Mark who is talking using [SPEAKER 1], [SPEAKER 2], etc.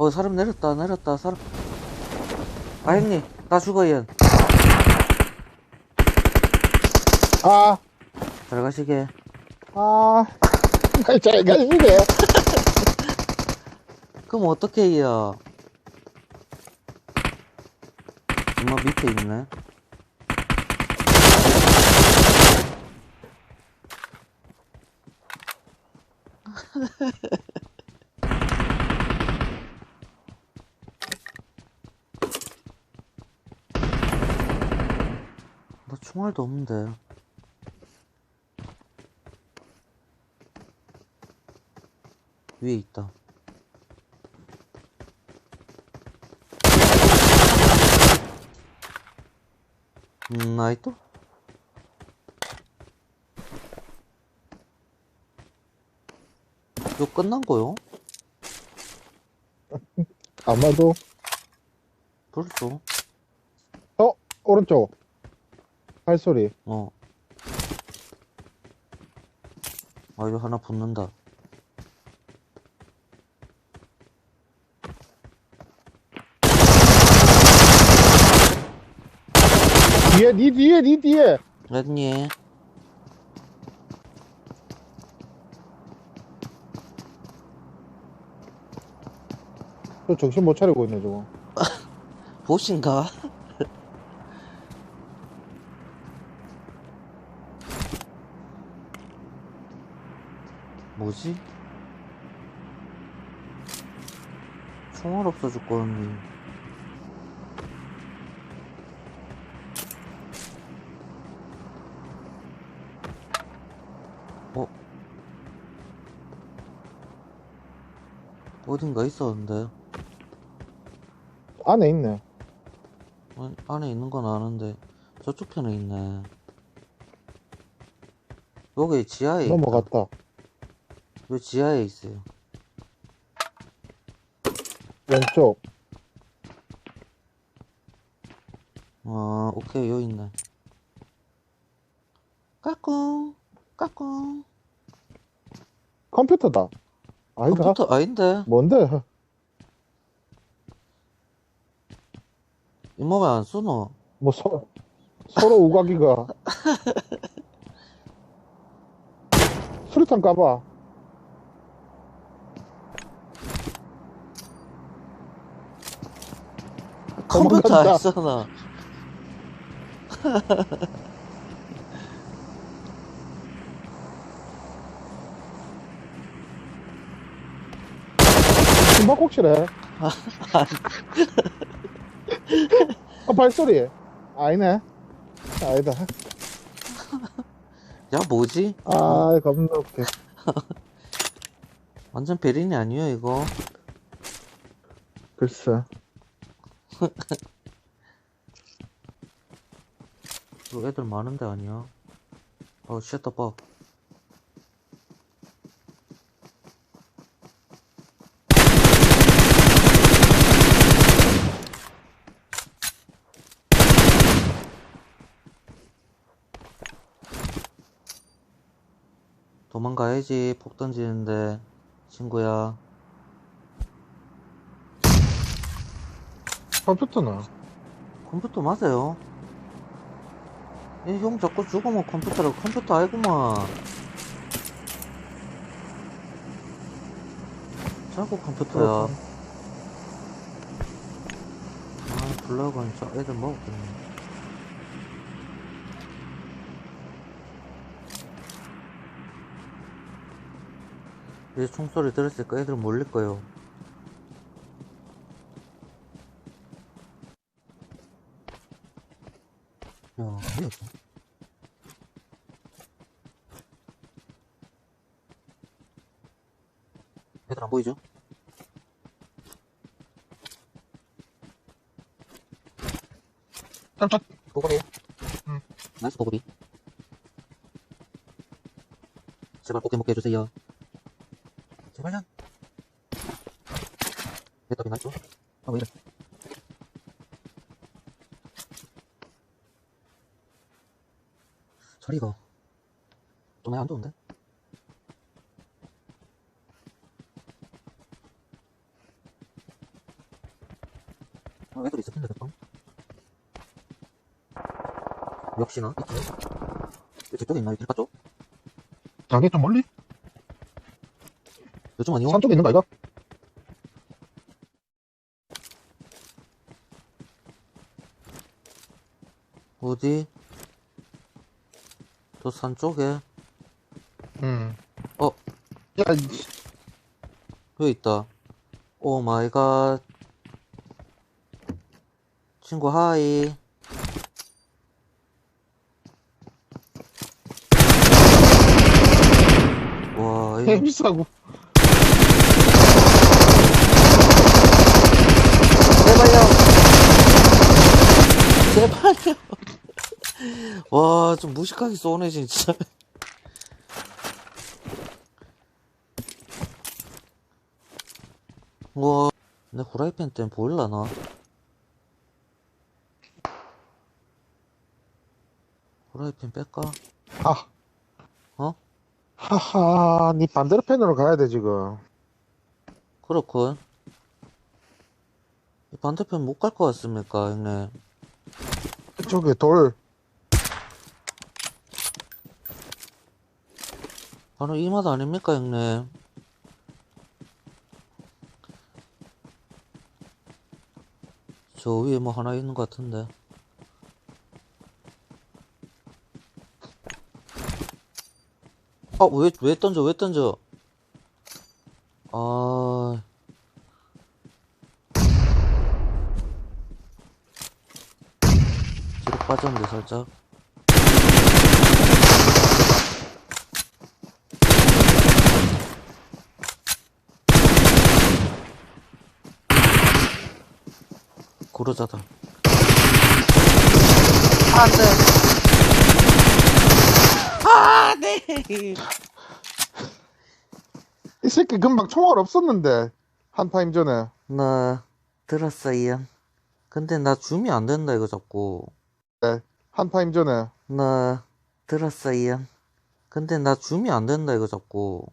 [SPEAKER 1] 어 사람 내렸다 내렸다 사람. 아 형님 나 죽어 얘
[SPEAKER 2] 아,
[SPEAKER 1] 잘 가시게.
[SPEAKER 2] 아, 잘 가시네.
[SPEAKER 1] 그럼 어떻게 해요? 엄마 밑에 있네 나 총알도 없는데 위에 있다 음, 나이또? 이거 끝난 거요?
[SPEAKER 2] 아마도,
[SPEAKER 1] 벌써?
[SPEAKER 2] 어, 오른쪽. 발소리.
[SPEAKER 1] 어. 아, 이거 하나 붙는다.
[SPEAKER 2] 뒤에, 니 뒤에, 니 뒤에.
[SPEAKER 1] 아니,
[SPEAKER 2] 저 정신 못 차리고 있네, 저거.
[SPEAKER 1] 보신가? 뭐지? 총알 없어 죽겠는데. 어? 어딘가 있었는데.
[SPEAKER 2] 안에 있네.
[SPEAKER 1] 어, 안에 있는 건 아는데 저쪽 편에 있네. 여기 지하에 있다.
[SPEAKER 2] 넘어갔다.
[SPEAKER 1] 여기 지하에 있어요.
[SPEAKER 2] 왼쪽.
[SPEAKER 1] 아, 오케이 여기 있네. 까꿍 까꿍.
[SPEAKER 2] 컴퓨터다. 아니다.
[SPEAKER 1] 컴퓨터 아닌데
[SPEAKER 2] 뭔데?
[SPEAKER 1] 이 몸에 안 쓰노?
[SPEAKER 2] 뭐, 서, 서로 우각이가. 수류탄 까봐.
[SPEAKER 1] 컴퓨터
[SPEAKER 2] 도망간다.
[SPEAKER 1] 안 쓰나?
[SPEAKER 2] 숨바꼭질해. 아, 발소리. 아니네. 아니다.
[SPEAKER 1] 야 뭐지?
[SPEAKER 2] 아, 겁나 웃겨.
[SPEAKER 1] 완전 베린이 아니에요 이거?
[SPEAKER 2] 글쎄.
[SPEAKER 1] 이거 애들 많은데 아니야? 어 쉣더벅. 도망가야지 폭 던지는데 친구야
[SPEAKER 2] 컴퓨터는?
[SPEAKER 1] 컴퓨터 맞아요. 이 형 자꾸 죽으면 컴퓨터라 컴퓨터 아니구만. 자꾸 컴퓨터야.
[SPEAKER 2] 그렇구나.
[SPEAKER 1] 아 블락은 저 애들 먹었겠네. 이제 총소리 들었으니까 애들 몰릴 거요 야 뭐였어 애들 안 보이죠?
[SPEAKER 2] 깜짝.
[SPEAKER 1] 보급이에요?
[SPEAKER 2] 응.
[SPEAKER 1] 나이스 보급이 제발 포켓 먹게 해주세요 제발요 배터리 나있죠? 아 왜 이래 소리가 좀안 좋은데? 어, 애들 있을 텐데, 됐다. 역시나, 있네. 저쪽에 있나? 길가 쪽?
[SPEAKER 2] 자기 좀 멀리?
[SPEAKER 1] 요즘 아니요?
[SPEAKER 2] 산 쪽에 있는 거 아이가?
[SPEAKER 1] 어디? 저 산 쪽에?
[SPEAKER 2] 응.
[SPEAKER 1] 어.
[SPEAKER 2] 야, 이-
[SPEAKER 1] 여기 있다. 오 마이 갓. 친구 하이. 와, 이거
[SPEAKER 2] 헤비싸고.
[SPEAKER 1] 제발요. 제발요. 와, 좀 무식하게 쏘네, 진짜. 와, 내 후라이팬 때문에 보일라나? 후라이팬 뺄까?
[SPEAKER 2] 아.
[SPEAKER 1] 어?
[SPEAKER 2] 하하, 니 반대로 펜으로 가야 돼, 지금.
[SPEAKER 1] 그렇군. 이 반대편 못 갈 것 같습니까, 형님?
[SPEAKER 2] 저기 돌.
[SPEAKER 1] 바로 이 맛 아닙니까, 형님? 저 위에 뭐 하나 있는 것 같은데. 아, 왜, 왜 던져, 왜 던져? 아. 뒤로 빠졌는데, 살짝. 고르자다. 안 돼. 아, 네.
[SPEAKER 2] 이 새끼 금방 총알 없었는데. 한 타임 전에.
[SPEAKER 1] 나 들었어, 이안. 근데 나 줌이 안 된다, 이거 자꾸.
[SPEAKER 2] 한 타임 전에.
[SPEAKER 1] 나 들었어, 이안. 근데 나 줌이 안 된다, 이거 자꾸.